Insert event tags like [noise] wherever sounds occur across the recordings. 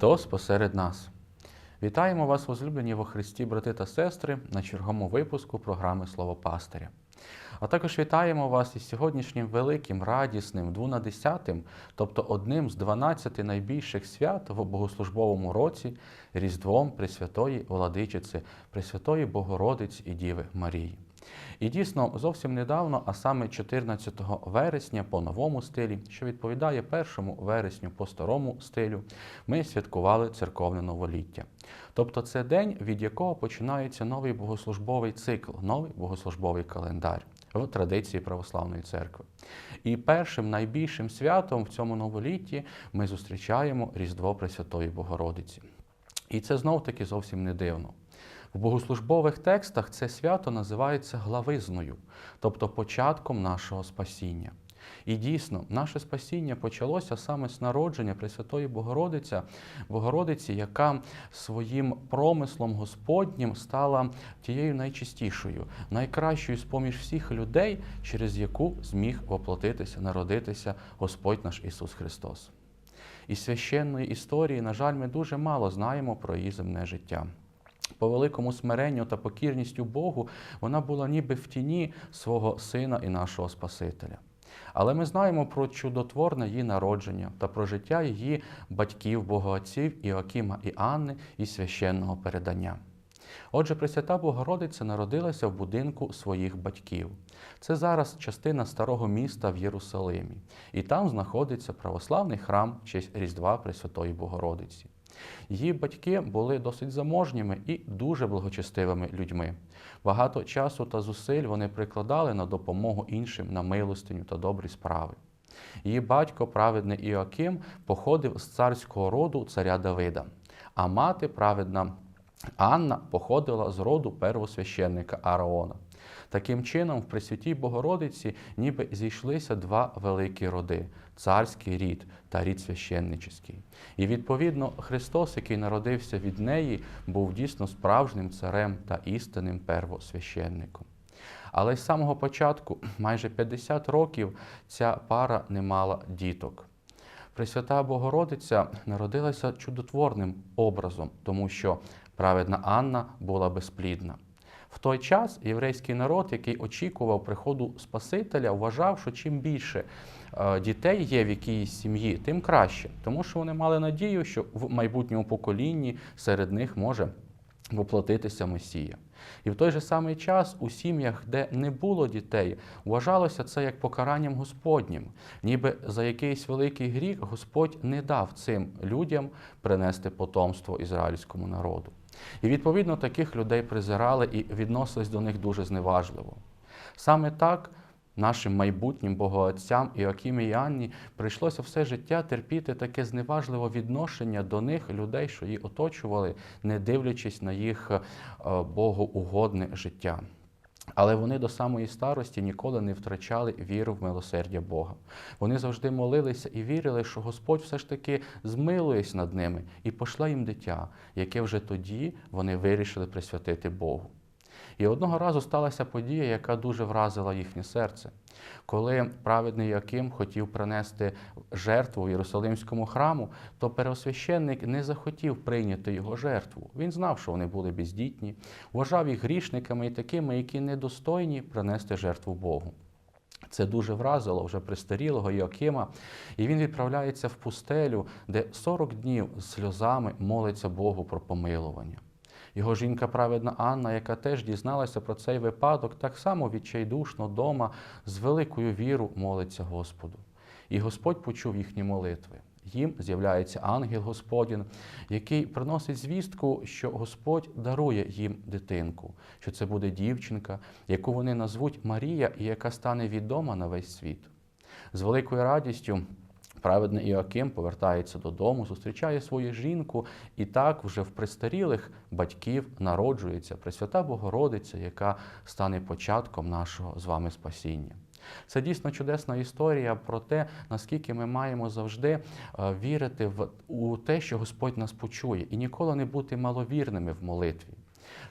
Христос посеред нас. Вітаємо вас, возлюблені во Христі, брати та сестри, на черговому випуску програми Слово Пастиря. А також вітаємо вас із сьогоднішнім великим, радісним, двунадесятим, тобто одним з 12 найбільших свят в богослужбовому році Різдвом Пресвятої Владичиці, Пресвятої Богородиці і Діви Марії. І дійсно, зовсім недавно, а саме 14 вересня по новому стилі, що відповідає 1 вересню по старому стилю, ми святкували церковне новоліття. Тобто це день, від якого починається новий богослужбовий цикл, новий богослужбовий календар в традиції православної церкви. І першим найбільшим святом в цьому новолітті ми зустрічаємо Різдво Пресвятої Богородиці. І це знов таки зовсім не дивно. В богослужбових текстах це свято називається главизною, тобто початком нашого спасіння. І дійсно, наше спасіння почалося саме з народження Пресвятої Богородиця, Богородиці, яка своїм промислом Господнім стала тією найчистішою, найкращою з поміж всіх людей, через яку зміг воплотитися, народитися Господь наш Ісус Христос. Із священної історії, на жаль, ми дуже мало знаємо про її земне життя. По великому смиренню та покірністю Богу вона була ніби в тіні свого Сина і нашого Спасителя. Але ми знаємо про чудотворне її народження та про життя її батьків, богоотців Іоакима і Анни і священного передання. Отже, Пресвята Богородиця народилася в будинку своїх батьків. Це зараз частина старого міста в Єрусалимі, і там знаходиться православний храм честь Різдва Пресвятої Богородиці. Її батьки були досить заможніми і дуже благочестивими людьми. Багато часу та зусиль вони прикладали на допомогу іншим на милостиню та добрі справи. Її батько, праведний Іоаким, походив з царського роду царя Давида, а мати, праведна Анна, походила з роду первосвященника Араона. Таким чином, в Пресвятій Богородиці ніби зійшлися два великі роди царський рід та рід священнический. І відповідно Христос, який народився від неї, був дійсно справжнім царем та істинним первосвященником. Але з самого початку, [clears throat] майже 50 років, ця пара не мала діток. Пресвята Богородиця народилася чудотворним образом, тому що праведна Анна була безплідна. Той час єврейський народ, який очікував приходу Спасителя, вважав, що чим більше е, дітей є в якійсь сім'ї, тим краще, тому що вони мали надію, що в майбутньому поколінні серед них може воплотитися Месія. І в той же самий час у сім'ях, де не було дітей, вважалося це як покаранням Господнім, ніби за якийсь великий гріх Господь не дав цим людям принести потомство ізраїльському народу. І відповідно таких людей презирали і відносились до них дуже зневажливо. Саме так нашим майбутнім богоотцям Іоакімі і Анні прийшлося все життя терпіти таке зневажливе відношення до них людей, що її оточували, не дивлячись на їх е, богоугодне життя. Але вони до самої старості ніколи не втрачали віру в милосердя Бога. Вони завжди молилися і вірили, що Господь все ж таки змилується над ними і пошла їм дитя, яке вже тоді вони вирішили присвятити Богу. І одного разу сталася подія, яка дуже вразила їхнє серце. Коли праведний Яким хотів принести жертву Єрусалимському храму, то первосвященник не захотів прийняти його жертву. Він знав, що вони були бездітні, вважав їх грішниками і такими, які недостойні принести жертву Богу. Це дуже вразило вже престарілого Йоакима, і він відправляється в пустелю, де 40 днів з сльозами молиться Богу про помилування. Його жінка праведна Анна, яка теж дізналася про цей випадок, так само відчайдушно дома з великою вірою молиться Господу. І Господь почув їхні молитви. Їм з'являється ангел Господін, який приносить звістку, що Господь дарує їм дитинку, що це буде дівчинка, яку вони назвуть Марія і яка стане відома на весь світ. З великою радістю Праведний Іоаким повертається додому, зустрічає свою жінку, і так вже в престарілих батьків народжується Пресвята Богородиця, яка стане початком нашого з вами спасіння. Це дійсно чудесна історія про те, наскільки ми маємо завжди е, вірити в у те, що Господь нас почує, і ніколи не бути маловірними в молитві.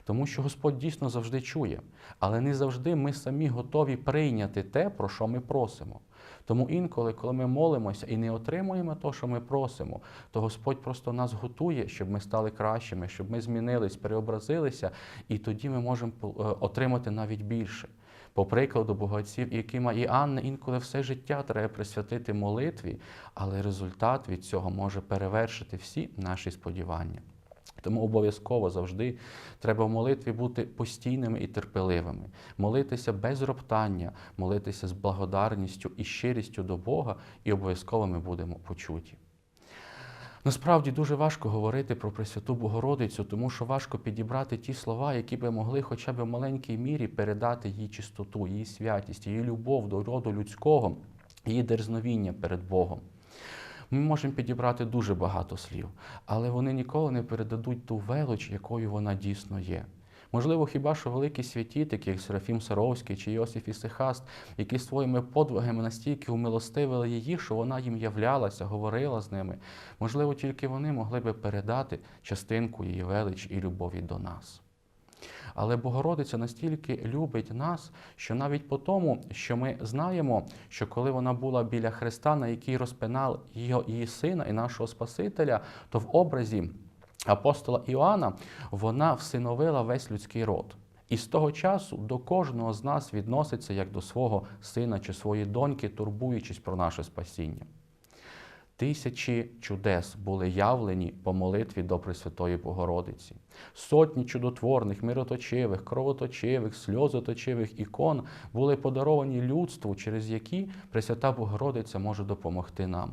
Тому що Господь дійсно завжди чує, але не завжди ми самі готові прийняти те, про що ми просимо. Тому інколи, коли ми молимося і не отримуємо те, що ми просимо, то Господь просто нас готує, щоб ми стали кращими, щоб ми змінились, переобразилися, і тоді ми можемо е, отримати навіть більше. По прикладу богатців, Якима і Анни, інколи все життя треба присвятити молитві, але результат від цього може перевершити всі наші сподівання. Тому обов'язково завжди треба в молитві бути постійними і терпеливими, молитися без роптання, молитися з благодарністю і щирістю до Бога, і обов'язково ми будемо почуті. Насправді дуже важко говорити про Пресвяту Богородицю, тому що важко підібрати ті слова, які би могли хоча б в маленькій мірі передати її чистоту, її святість, її любов до роду людського, її дерзновіння перед Богом. Ми можемо підібрати дуже багато слів, але вони ніколи не передадуть ту велич, якою вона дійсно є. Можливо, хіба що великі святі, такі як Серафім Саровський чи Йосиф Ісихаст, які своїми подвигами настільки умилостивили її, що вона їм являлася, говорила з ними. Можливо, тільки вони могли би передати частинку її велич і любові до нас. Але Богородиця настільки любить нас, що навіть по тому, що ми знаємо, що коли вона була біля Христа, на який розпинав її сина і нашого Спасителя, то в образі апостола Іоанна вона всиновила весь людський род. І з того часу до кожного з нас відноситься як до свого сина чи своєї доньки, турбуючись про наше спасіння. Тисячі чудес були явлені по молитві до Пресвятої Богородиці. Сотні чудотворних, мироточивих, кровоточивих, сльозоточивих ікон були подаровані людству, через які Пресвята Богородиця може допомогти нам.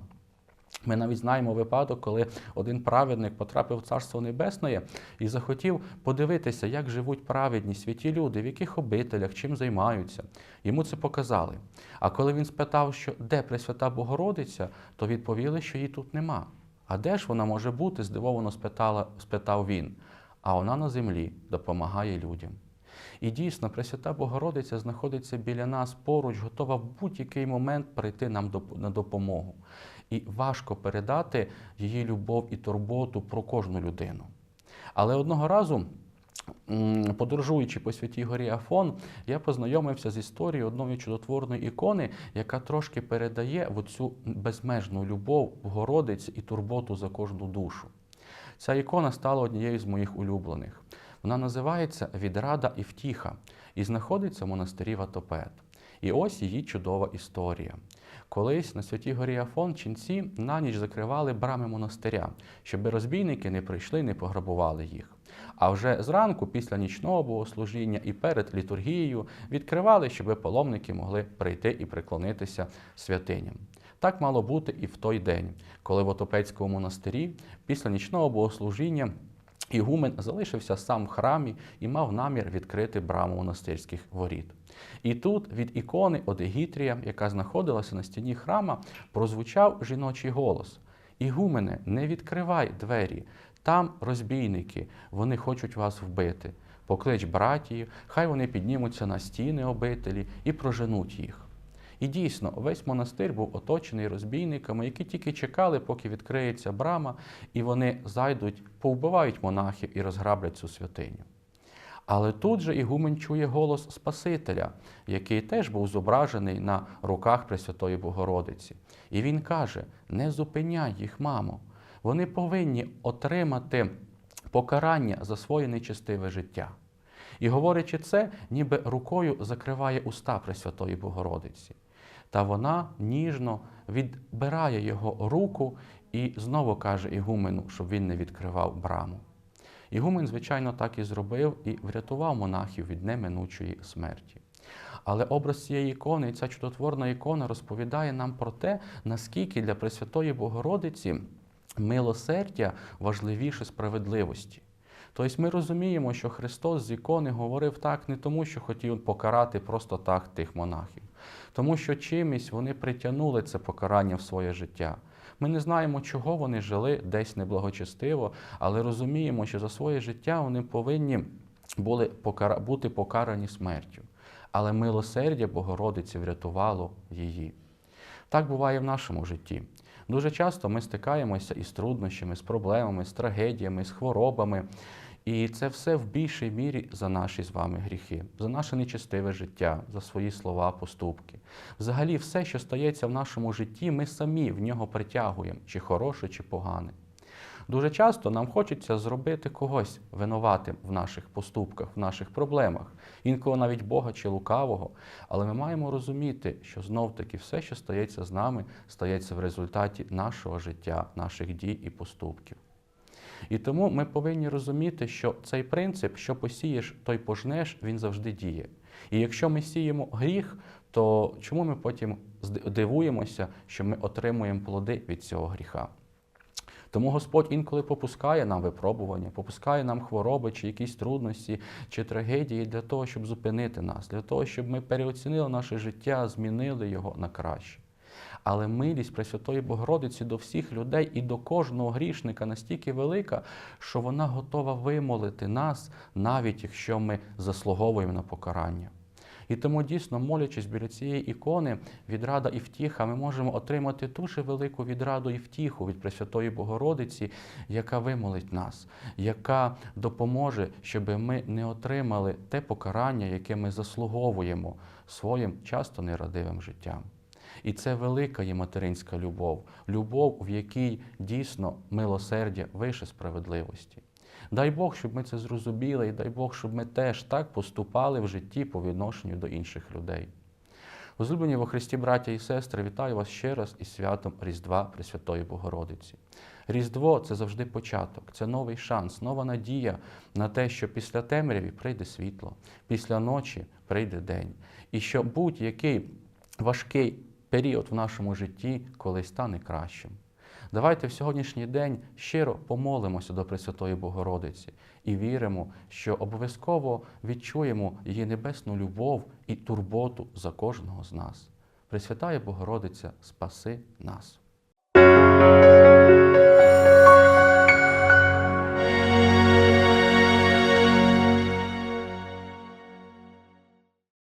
Ми навіть знаємо випадок, коли один праведник потрапив в Царство Небесне і захотів подивитися, як живуть праведні святі люди, в яких обителях, чим займаються. Йому це показали. А коли він спитав, що де Пресвята Богородиця, то відповіли, що її тут нема. А де ж вона може бути? здивовано спитала, спитав він. А вона на землі допомагає людям. І дійсно, Пресвята Богородиця знаходиться біля нас поруч, готова в будь-який момент прийти нам на допомогу і важко передати її любов і турботу про кожну людину. Але одного разу. Подорожуючи по Святій Горі Афон, я познайомився з історією одної чудотворної ікони, яка трошки передає цю безмежну любов, городиць і турботу за кожну душу. Ця ікона стала однією з моїх улюблених. Вона називається Відрада і втіха і знаходиться в монастирі Ватопед. І ось її чудова історія. Колись на святій горі Афон ченці на ніч закривали брами монастиря, щоб розбійники не прийшли, не пограбували їх. А вже зранку, після нічного богослужіння і перед літургією відкривали, щоб паломники могли прийти і приклонитися святиням. Так мало бути і в той день, коли в Отопецькому монастирі після нічного богослужіння Ігумен залишився сам в храмі і мав намір відкрити браму монастирських воріт. І тут від ікони Одегітрія, яка знаходилася на стіні храма, прозвучав жіночий голос: Ігумене, не відкривай двері, там розбійники, вони хочуть вас вбити. Поклич братії, хай вони піднімуться на стіни обителі і проженуть їх. І дійсно, весь монастир був оточений розбійниками, які тільки чекали, поки відкриється брама, і вони зайдуть, повбивають монахів і розграблять цю святиню. Але тут же Ігумен чує голос Спасителя, який теж був зображений на руках Пресвятої Богородиці. І він каже: не зупиняй їх, мамо, вони повинні отримати покарання за своє нечестиве життя. І говорячи це, ніби рукою закриває уста Пресвятої Богородиці. Та вона ніжно відбирає його руку і знову каже Ігумену, щоб він не відкривав браму. Ігумен, звичайно, так і зробив і врятував монахів від неминучої смерті. Але образ цієї ікони, ця чудотворна ікона розповідає нам про те, наскільки для Пресвятої Богородиці милосердя важливіше справедливості. Тобто ми розуміємо, що Христос з ікони говорив так не тому, що хотів покарати просто так тих монахів, тому що чимось вони притягнули це покарання в своє життя. Ми не знаємо, чого вони жили десь неблагочестиво, але розуміємо, що за своє життя вони повинні були бути покарані смертю. Але милосердя Богородиці врятувало її. Так буває в нашому житті. Дуже часто ми стикаємося із труднощами, з проблемами, з трагедіями, з хворобами. І це все в більшій мірі за наші з вами гріхи, за наше нечестиве життя, за свої слова, поступки. Взагалі, все, що стається в нашому житті, ми самі в нього притягуємо, чи хороше, чи погане. Дуже часто нам хочеться зробити когось винуватим в наших поступках, в наших проблемах, інколи навіть Бога чи лукавого. Але ми маємо розуміти, що знов-таки все, що стається з нами, стається в результаті нашого життя, наших дій і поступків. І тому ми повинні розуміти, що цей принцип, що посієш, той пожнеш, він завжди діє. І якщо ми сіємо гріх, то чому ми потім дивуємося, що ми отримуємо плоди від цього гріха? Тому Господь інколи попускає нам випробування, попускає нам хвороби, чи якісь трудності, чи трагедії для того, щоб зупинити нас, для того, щоб ми переоцінили наше життя, змінили його на краще. Але милість Пресвятої Богородиці до всіх людей і до кожного грішника настільки велика, що вона готова вимолити нас, навіть якщо ми заслуговуємо на покарання. І тому дійсно, молячись біля цієї ікони, відрада і втіха, ми можемо отримати дуже велику відраду і втіху від Пресвятої Богородиці, яка вимолить нас, яка допоможе, щоб ми не отримали те покарання, яке ми заслуговуємо своїм часто нерадивим життям. І це велика є материнська любов, любов, в якій дійсно милосердя вище справедливості. Дай Бог, щоб ми це зрозуміли, і дай Бог, щоб ми теж так поступали в житті по відношенню до інших людей. Возлюблені во Христі, браття і сестри, вітаю вас ще раз із святом Різдва Пресвятої Богородиці. Різдво це завжди початок, це новий шанс, нова надія на те, що після темряві прийде світло, після ночі прийде день. І що будь-який важкий період в нашому житті колись стане кращим. Давайте в сьогоднішній день щиро помолимося до Пресвятої Богородиці і віримо, що обов'язково відчуємо її небесну любов і турботу за кожного з нас. Пресвятає Богородиця, спаси нас.